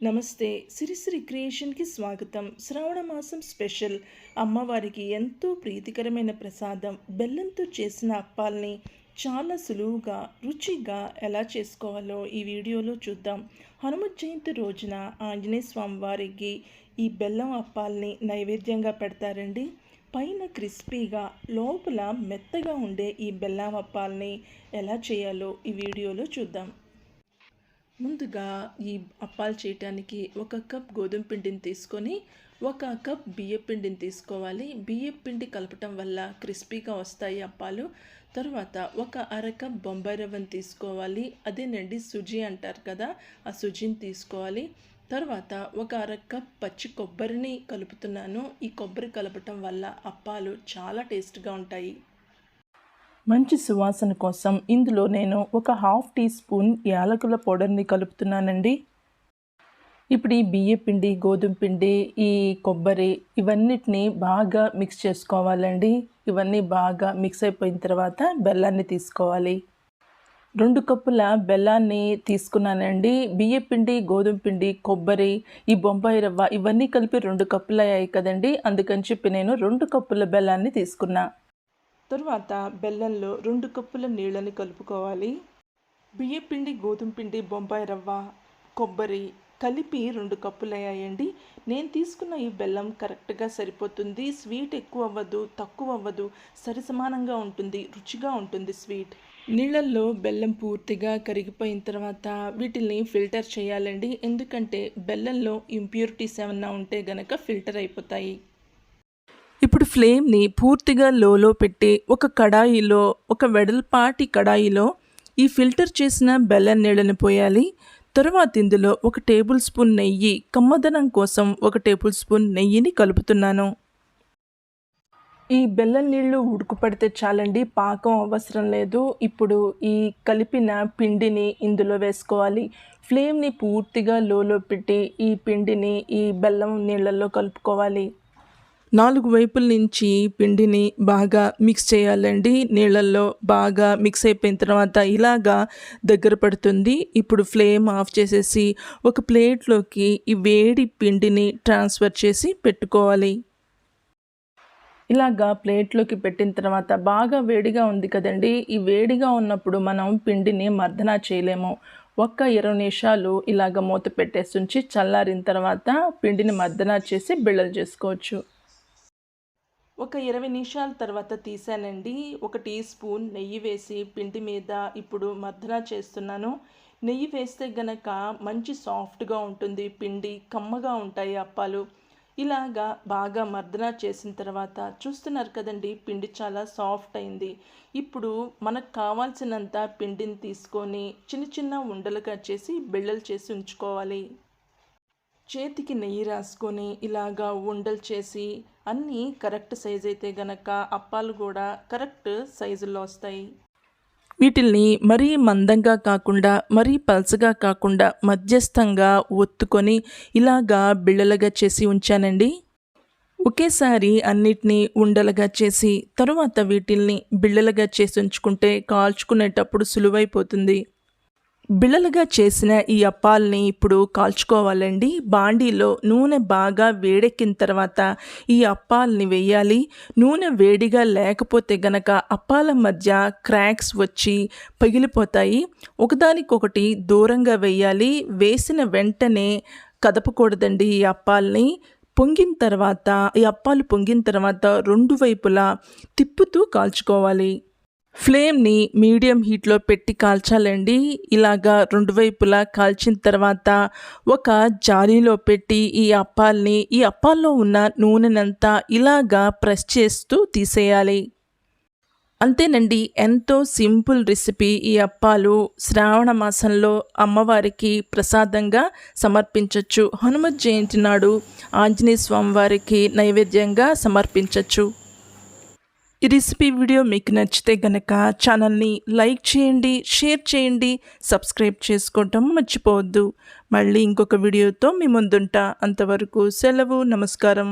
నమస్తే. సిరిసిరి క్రియేషన్కి స్వాగతం. శ్రావణ మాసం స్పెషల్. అమ్మవారికి ఎంతో ప్రీతికరమైన ప్రసాదం. బెల్లంతో చేసిన అప్పాల్ని చాలా సులువుగా రుచిగా ఎలా చేసుకోవాలో ఈ వీడియోలో చూద్దాం. హనుమత్ జయంతి రోజున ఆంజనేయ స్వామి వారికి ఈ బెల్లం అప్పాల్ని నైవేద్యంగా పెడతారండి. పైన క్రిస్పీగా లోపల మెత్తగా ఉండే ఈ బెల్లం అప్పాల్ని ఎలా చేయాలో ఈ వీడియోలో చూద్దాం. ముందుగా ఈ అప్పాలు చేయటానికి ఒక కప్ గోధుమ పిండిని తీసుకొని ఒక కప్ బియ్య పిండిని తీసుకోవాలి. బియ్య పిండి కలపటం వల్ల క్రిస్పీగా వస్తాయి అప్పాలు. తర్వాత ఒక అర కప్ బొంబాయి రవ్వని తీసుకోవాలి. అదేనండి సుజీ అంటారు కదా ఆ సుజీని తీసుకోవాలి. తర్వాత ఒక అర కప్ పచ్చి కొబ్బరిని కలుపుతున్నాను. ఈ కొబ్బరి కలపటం వల్ల అప్పాలు చాలా టేస్ట్గా ఉంటాయి. మంచి సువాసన కోసం ఇందులో నేను ఒక హాఫ్ టీ స్పూన్ యాలకుల పౌడర్ని కలుపుతున్నానండి. ఇప్పుడు ఈ బియ్య పిండి గోధుమ పిండి ఈ కొబ్బరి ఇవన్నిటిని బాగా మిక్స్ చేసుకోవాలండి. ఇవన్నీ బాగా మిక్స్ అయిపోయిన తర్వాత బెల్లాన్ని తీసుకోవాలి. రెండు కప్పుల బెల్లాన్ని తీసుకున్నానండి. బియ్య పిండి గోధుమ పిండి కొబ్బరి ఈ బొంబాయి రవ్వ ఇవన్నీ కలిపి రెండు కప్పులు అయ్యాయి కదండి. అందుకని చెప్పి నేను రెండు కప్పుల బెల్లాన్ని తీసుకున్నా. తరువాత బెల్లంలో రెండు కప్పుల నీళ్ళని కలుపుకోవాలి. బియ్య పిండి గోధుమ పిండి బొంబాయి రవ్వ కొబ్బరి కలిపి రెండు కప్పులు అయ్యాయండి నేను తీసుకున్న ఈ బెల్లం కరెక్ట్గా సరిపోతుంది. స్వీట్ ఎక్కువ అవ్వదు తక్కువ అవ్వదు. సరిసమానంగా ఉంటుంది రుచిగా ఉంటుంది స్వీట్. నీళ్ళల్లో బెల్లం పూర్తిగా కరిగిపోయిన తర్వాత వీటిని ఫిల్టర్ చేయాలండి. ఎందుకంటే బెల్లంలో ఇంప్యూరిటీస్ ఏమన్నా ఉంటే గనక ఫిల్టర్ అయిపోతాయి. ఇప్పుడు ఫ్లేమ్ని పూర్తిగా లోలో పెట్టి ఒక కడాయిలో ఒక వెడల్పాటి కడాయిలో ఈ ఫిల్టర్ చేసిన బెల్లం నీళ్ళని పోయాలి. తరువాత ఇందులో ఒక టేబుల్ స్పూన్ నెయ్యి కమ్మదనం కోసం ఒక టేబుల్ స్పూన్ నెయ్యిని కలుపుతున్నాను. ఈ బెల్లం నీళ్ళు ఉడుకుపడితే చాలండి పాకం అవసరం లేదు. ఇప్పుడు ఈ కలిపిన పిండిని ఇందులో వేసుకోవాలి. ఫ్లేమ్ని పూర్తిగా లోలో పెట్టి ఈ పిండిని ఈ బెల్లం నీళ్ళల్లో కలుపుకోవాలి. నాలుగు వైపుల నుంచి పిండిని బాగా మిక్స్ చేయాలండి. నీళ్ళల్లో బాగా మిక్స్ అయిపోయిన తర్వాత ఇలాగా దగ్గర పడుతుంది. ఇప్పుడు ఫ్లేమ్ ఆఫ్ చేసేసి ఒక ప్లేట్లోకి ఈ వేడి పిండిని ట్రాన్స్ఫర్ చేసి పెట్టుకోవాలి. ఇలాగా ప్లేట్లోకి పెట్టిన తర్వాత బాగా వేడిగా ఉంది కదండి. ఈ వేడిగా ఉన్నప్పుడు మనం పిండిని మర్దన చేయలేము. ఒక్క ఇరవై నిమిషాలు ఇలాగ మూత పెట్టేసి ఉంచి చల్లారిన తర్వాత పిండిని మర్దన చేసి బిళ్ళలు చేసుకోవచ్చు. ఒక ఇరవై నిమిషాల తర్వాత తీసానండి. ఒక టీ స్పూన్ నెయ్యి వేసి పిండి మీద ఇప్పుడు మర్దన చేస్తున్నాను. నెయ్యి వేస్తే గనక మంచి సాఫ్ట్గా ఉంటుంది. పిండి కమ్మగా ఉంటాయి అప్పాలు. ఇలాగా బాగా మర్దన చేసిన తర్వాత చూస్తున్నారు కదండి పిండి చాలా సాఫ్ట్ అయింది. ఇప్పుడు మనకు కావాల్సినంత పిండిని తీసుకొని చిన్న చిన్న ఉండలుగా చేసి బిళ్ళలు చేసి ఉంచుకోవాలి. చేతికి నెయ్యి రాసుకొని ఇలాగా ఉండలు చేసి అన్నీ కరెక్ట్ సైజ్ అయితే గనక అప్పాలు కూడా కరెక్ట్ సైజుల్లో వస్తాయి. వీటిల్ని మరీ మందంగా కాకుండా మరీ పలసగా కాకుండా మధ్యస్థంగా ఒత్తుకొని ఇలాగా బిళ్ళలుగా చేసి ఉంచానండి. ఒకేసారి అన్నిటినీ ఉండలుగా చేసి తరువాత వీటిల్ని బిళ్ళలుగా చేసి ఉంచుకుంటే కాల్చుకునేటప్పుడు సులువైపోతుంది. బిళ్ళలుగా చేసిన ఈ అప్పాలని ఇప్పుడు కాల్చుకోవాలండి. బాండీలో నూనె బాగా వేడెక్కిన తర్వాత ఈ అప్పాలని వేయాలి. నూనె వేడిగా లేకపోతే గనక అప్పాల మధ్య క్రాక్స్ వచ్చి పగిలిపోతాయి. ఒకదానికొకటి దూరంగా వేయాలి. వేసిన వెంటనే కదపకూడదండి ఈ అప్పాలని. పొంగిన తర్వాత ఈ అప్పాలు పొంగిన తర్వాత రెండు వైపులా తిప్పుతూ కాల్చుకోవాలి. ఫ్లేమ్ని మీడియం హీట్లో పెట్టి కాల్చాలండి. ఇలాగా రెండు వైపులా కాల్చిన తర్వాత ఒక జాలీలో పెట్టి ఈ అప్పాల్ని ఈ అప్పాల్లో ఉన్న నూనెనంతా ఇలాగా ప్రెస్ చేస్తూ తీసేయాలి. అంతేనండి ఎంతో సింపుల్ రెసిపీ ఈ అప్పాలు. శ్రావణ మాసంలో అమ్మవారికి ప్రసాదంగా సమర్పించవచ్చు హనుమత్ జయంతి నాడు ఆంజనేయ స్వామివారికి నైవేద్యంగా సమర్పించవచ్చు ఈ రెసిపీ వీడియో మీకు నచ్చితే గనక ఛానల్ని లైక్ చేయండి షేర్ చేయండి సబ్స్క్రైబ్ చేసుకోవటం మర్చిపోవద్దు. మళ్ళీ ఇంకొక వీడియోతో మీ ముందుంటా. అంతవరకు సెలవు నమస్కారం.